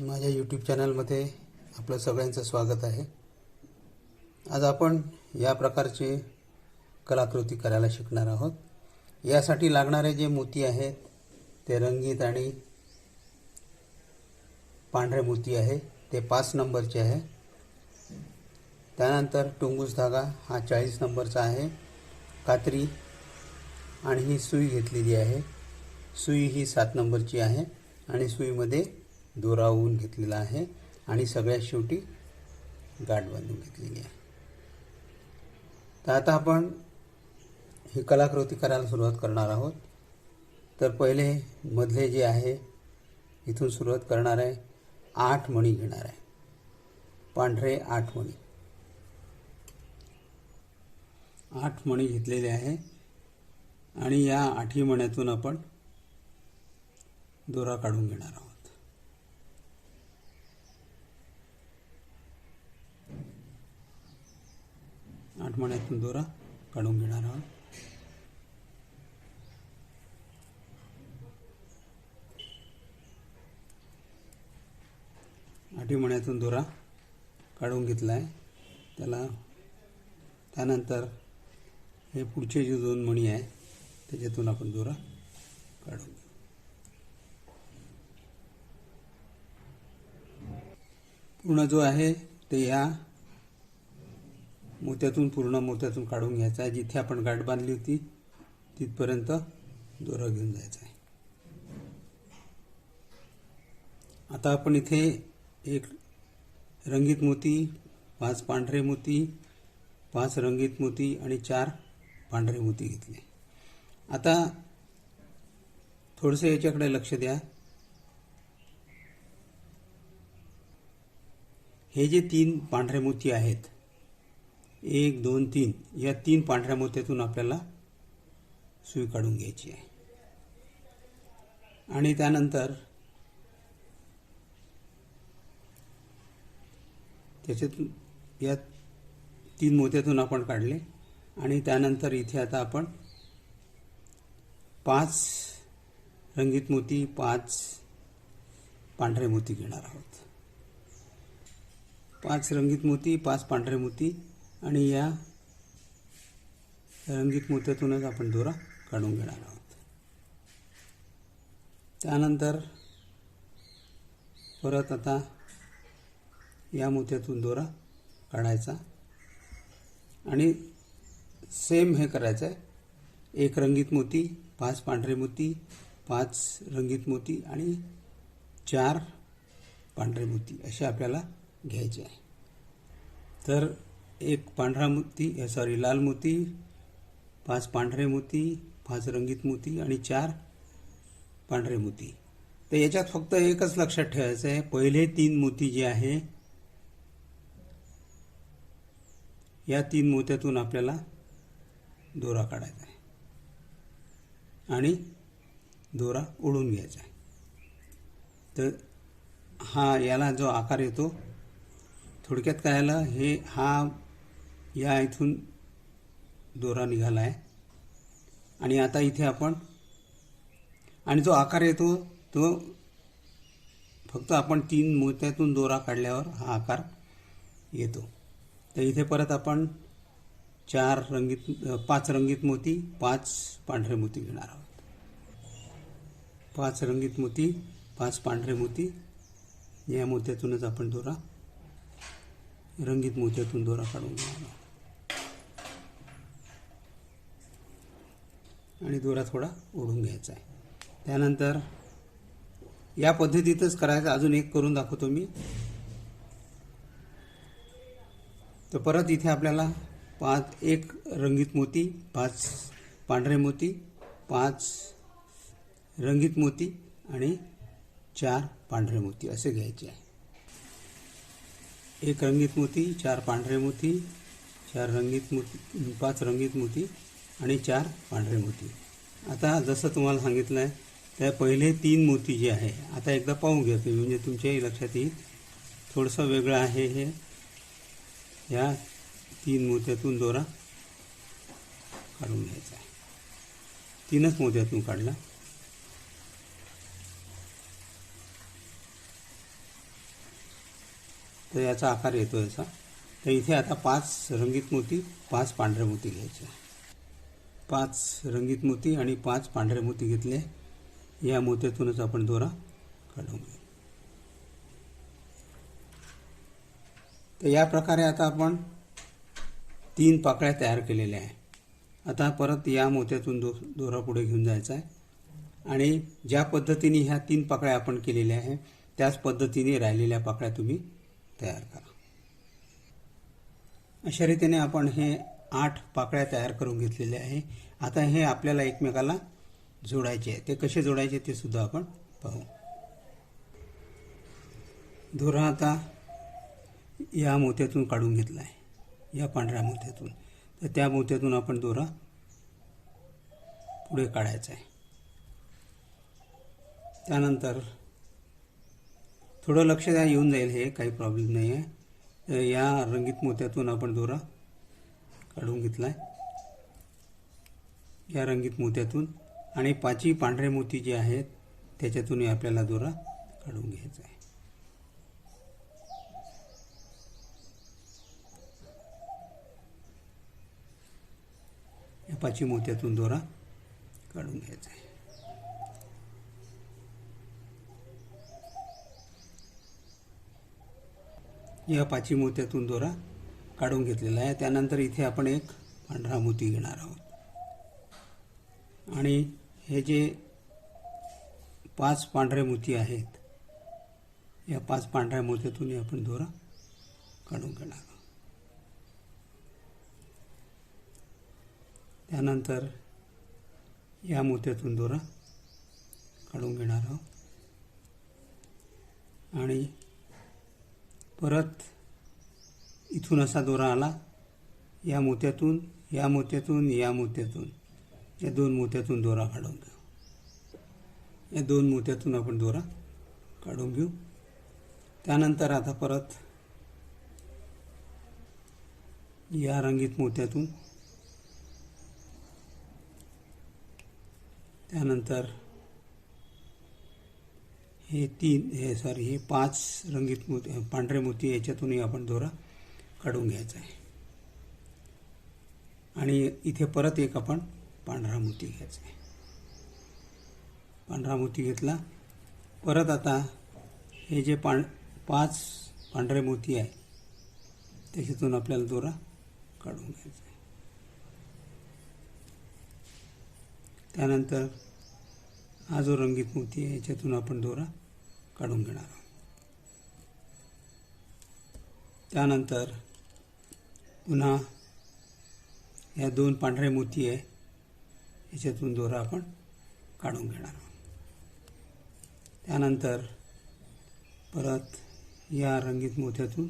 माझ्या यूट्यूब चॅनलमध्ये आपलं सगळ्यांचं स्वागत आहे. आज आपण या प्रकारचे कलाकृती करायला शिकणार आहोत. यासाठी लागणारे जे मोती आहेत ते रंगीत आणि पांढरे मोती आहे ते पाच नंबरचे आहे. त्यानंतर टुंगूस धागा हा चाळीस नंबरचा आहे. कात्री आणि ही सुई घेतलेली आहे. सुई ही सात नंबरची आहे आणि सुईमध्ये दोरावून घेतलेला आहे आणि सगळ्यात शेवटी गाठ बांधून घेतलेली आहे. तर आता आपण ही कलाकृती करायला सुरुवात करणार आहोत. तर पहिले मधले जे आहे इथून सुरुवात करणार आहे. आठ मणी घेणार आहे. पांढरे आठ मणी. आठ मणी घेतलेले आहे. आणि या आठही मण्यातून आपण दोरा काढून घेणार आहोत आठ मण्यातून दोरा काढून घेणार आहोत. आठवी मण्यातून दोरा काढून घेतला आहे त्याला त्यानंतर हे पुढचे जे दोन मणी आहे त्याच्यातून आपण दोरा काढून घेऊ. पूर्ण जो आहे ते या मोत्यातून पूर्ण मोत्यातून काढून घ्यायचा आहे. जिथे आपण गाठ बांधली होती तिथपर्यंत दोरा घेऊन जायचा आहे. आता आपण इथे एक रंगीत मोती पाच पांढरे मोती पाच रंगीत मोती आणि चार पांढरे मोती घेतले. आता थोडंसं याच्याकडे लक्ष द्या. हे जे तीन पांढरे मोती आहेत एक दोन तीन. या तीन पांढऱ्या मोत्यातून आपल्याला सुई काढून घ्यायची आहे. आणि त्यानंतर त्याच्यातून या तीन मोत्यातून आपण काढले. आणि त्यानंतर इथे आता आपण पाच रंगीत मोती पाच पांढरे मोती घेणार आहोत. पाच रंगीत मोती पाच पांढरे मोती आणि या रंगीत मोत्यातूनच आपण दोरा काढून घेणार आहोत. त्यानंतर परत आता या मोत्यातून दोरा काढायचा. आणि सेम हे करायचं आहे. एक रंगीत मोती पाच पांढरे मोती पाच रंगीत मोती आणि चार पांढरे मोती असे आपल्याला घ्यायचे आहे. तर एक पांढरा मोती सॉरी लाल मोती पाच पांढरे मोती पाच रंगीत मोती आणि चार पांढरे मोती तर याच्यात फक्त एकच लक्षात ठेवायचं आहे पहिले तीन मोती जे आहे या तीन मोत्यातून आपल्याला दोरा काढायचा आहे आणि दोरा ओढून घ्यायचा आहे. तर हा याला जो आकार येतो थोडक्यात काय आलं हे हा या इथून दोरा निघाला आहे आणि आता इथे आपण आणि जो आकार येतो तो फक्त आपण तीन मोत्यातून दोरा काढल्यावर हा आकार येतो. तर इथे परत आपण चार रंगीत पाच रंगीत मोती पाच पांढरे मोती घेणार आहोत. पाच रंगीत मोती पाच पांढरे मोती. या मोत्यातूनच आपण दोरा रंगीत मोत्यातून दोरा काढून घेणार आहोत. आणि दोरा थोडा ओढून घ्यायचा आहे. त्यानंतर या पद्धतीतच करायचं. अजून एक करून दाखवतो मी. तर परत इथे आपल्याला पाच एक रंगीत मोती पाच पांढरे मोती पाच रंगीत मोती आणि चार पांढरे मोती असे घ्यायचे आहे. एक रंगीत मोती चार पांढरे मोती चार रंगीत मोती पाच रंगीत मोती आणि चार पांढरे मोती. आता जसं तुम्हाला सांगितलं आहे त्या पहिले तीन मोती जे आहे आता एकदा पाहून घ्या तुम्ही. म्हणजे तुमच्याही लक्षात येईल. थोडंसं वेगळं आहे हे. या तीन मोत्यातून दोरा काढून घ्यायचा आहे. तीनच मोत्यातून काढला. तर याचा आकार येतो याचा. तर इथे आता पाच रंगीत मोती पाच पांढरे मोती घ्यायचे पाच रंगीत मोती आणि पाच पांढरे मोती घेतले. या मोत्यातूनच आपण दोरा काढून घेऊ. तर या प्रकारे आता आपण तीन पाकळ्या तयार केलेल्या आहे आता परत या मोत्यातून दो दोरा पुढे घेऊन जायचा आहे. आणि ज्या पद्धतीने ह्या तीन पाकळ्या आपण केलेल्या आहे त्याच पद्धतीने राहिलेल्या पाकळ्या तुम्ही तयार करा. अशा रीतीने आपण हे आठ पाकळ्या तयार करून घेतलेल्या आहे. आता हे आपल्याला एकमेकाला जोडायचे आहे. ते कसे जोडायचे ते सुद्धा आपण पाहू. दोरा आता या मोत्यातून काढून घेतला आहे. या पांढऱ्या मोत्यातून. तर त्या मोत्यातून आपण दोरा पुढे काढायचा आहे. त्यानंतर थोडं लक्ष द्या येऊन जाईल हे काही प्रॉब्लेम नाही आहे या रंगीत मोत्यातून आपण दोरा काढून घेतला आहे या रंगीत मोत्यातून आणि पाचही पांढरे मोती जे आहेत त्याच्यातूनही आपल्याला दोरा काढून घ्यायचा आहे. या पाचही मोत्यातून दोरा काढून घ्यायचा आहे. या पाचही मोत्यातून दोरा काढून घेतलेला आहे. त्यानंतर इथे आपण एक पांढरा मोती घेणार आहोत. आणि हे जे पाच पांढरे मोती आहेत या पाच पांढऱ्या मोत्यातून आपण दोरा काढून घेणार आहोत. त्यानंतर या मोत्यातून दोरा काढून घेणार आहोत. आणि परत इथून असा दोरा आला या मोत्यातून या मोत्यातून या मोत्यातून. या दोन मोत्यातून दोरा काढून घेऊ. या दोन मोत्यातून आपण दोरा काढून घेऊ. त्यानंतर आता परत या रंगीत मोत्यातून त्यानंतर हे तीन हे सॉरी हे पाच रंगीत मोती पांढरे मोती याच्यातूनही आपण दोरा काढून घ्यायचा आहे. आणि इथे परत एक आपण पांढरा मोती घ्यायचा आहे. पांढरा मोती घेतला. परत आता हे जे पां पाच पांढरे मोती आहे त्याच्यातून आपल्याला दोरा काढून घ्यायचा आहे. त्यानंतर हा जो रंगीत मोती आहे याच्यातून आपण दोरा काढून घेणार आहोत. त्यानंतर पुन्हा या दोन पांढरे मोती आहे. याच्यातून दोरा आपण काढून घेणार आहोत. त्यानंतर परत या रंगीत मोत्यातून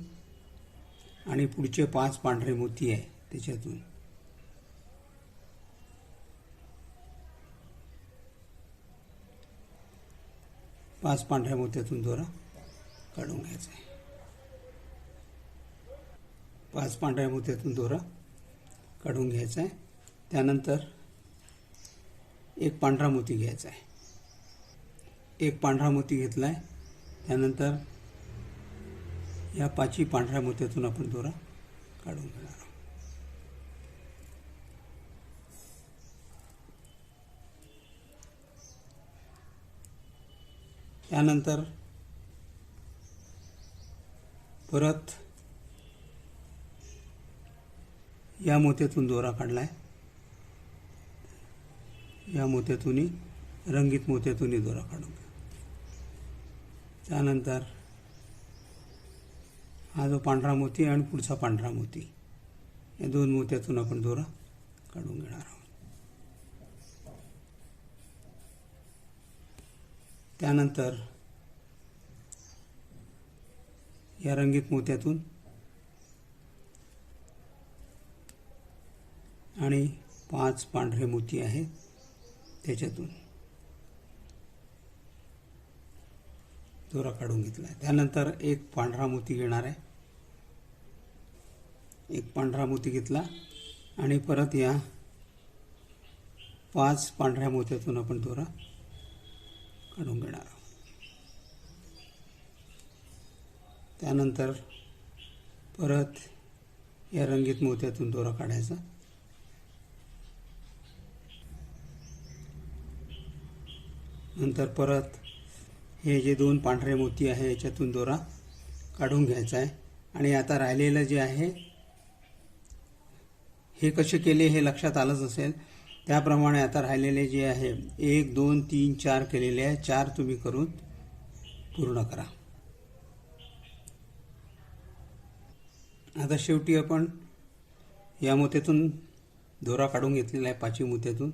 आणि पुढचे पाच पांढरे मोती आहे त्याच्यातून. पाच पांढऱ्या मोत्यातून दोरा काढून घ्यायचा आहे. पाच पांढऱ्या मोत्यातून दोरा काढून घ्यायचा आहे. त्यानंतर एक पांढरा मोती घ्यायचा आहे. एक पांढरा मोती घेतला आहे त्यानंतर या पाचही पांढऱ्या मोत्यातून आपण दोरा काढून घेणार आहोत. त्यानंतर परत या मोत्यातून दोरा काढला आहे या मोत्यातूनही रंगीत मोत्यातूनही दोरा काढून घ्या. त्यानंतर हा जो पांढरा मोती आणि पुढचा पांढरा मोती या दोन मोत्यातून आपण दोरा काढून घेणार आहोत. त्यानंतर या रंगीत मोत्यातून आणि पाच पांढरे मोती आहेत त्याच्यातून. दोरा काढून घेतला आहे त्यानंतर एक पांढरा मोती घेणार आहे. एक पांढरा मोती घेतला आणि परत या पाच पांढऱ्या मोत्यातून आपण दोरा काढून घेणार आहोत. त्यानंतर परत या रंगीत मोत्यातून दोरा काढायचा. नंतर परत हे जे दोन पांढरे मोती आहे याच्यातून दोरा काढून घ्यायचा आहे. आणि आता राहिलेलं जे आहे हे कसे केले हे लक्षात आलंच असेल. त्याप्रमाणे आता राहिलेले जे आहे एक दोन तीन चार केलेले आहे. चार तुम्ही करून पूर्ण करा. आता शेवटी आपण या मोत्यातून दोरा काढून घेतलेला आहे पाचवी मोत्यातून.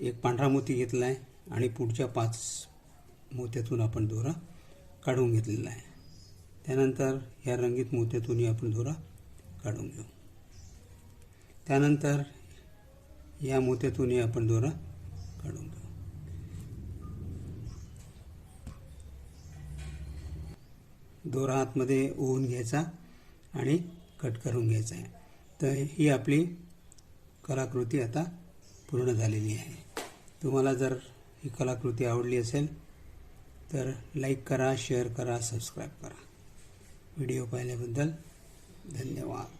एक पांढरा मोती घेतला आहे आणि पुढच्या पाच मोत्यातून आपण दोरा काढून घेतलेला आहे. त्यानंतर या रंगीत मोत्यातूनही आपण दोरा काढून घेऊ. त्यानंतर या मोत्यातूनही आपण दोरा काढून घेऊ. दोरा आतमध्ये ओवून घ्यायचा आणि कट करून घ्यायचा आहे. तर ही आपली कलाकृती आता पूर्ण झालेली आहे. तुम्हाला जर ही कलाकृती आवडली असेल तर लाईक करा शेअर करा सबस्क्राईब करा. व्हिडिओ पाहिल्याबद्दल धन्यवाद.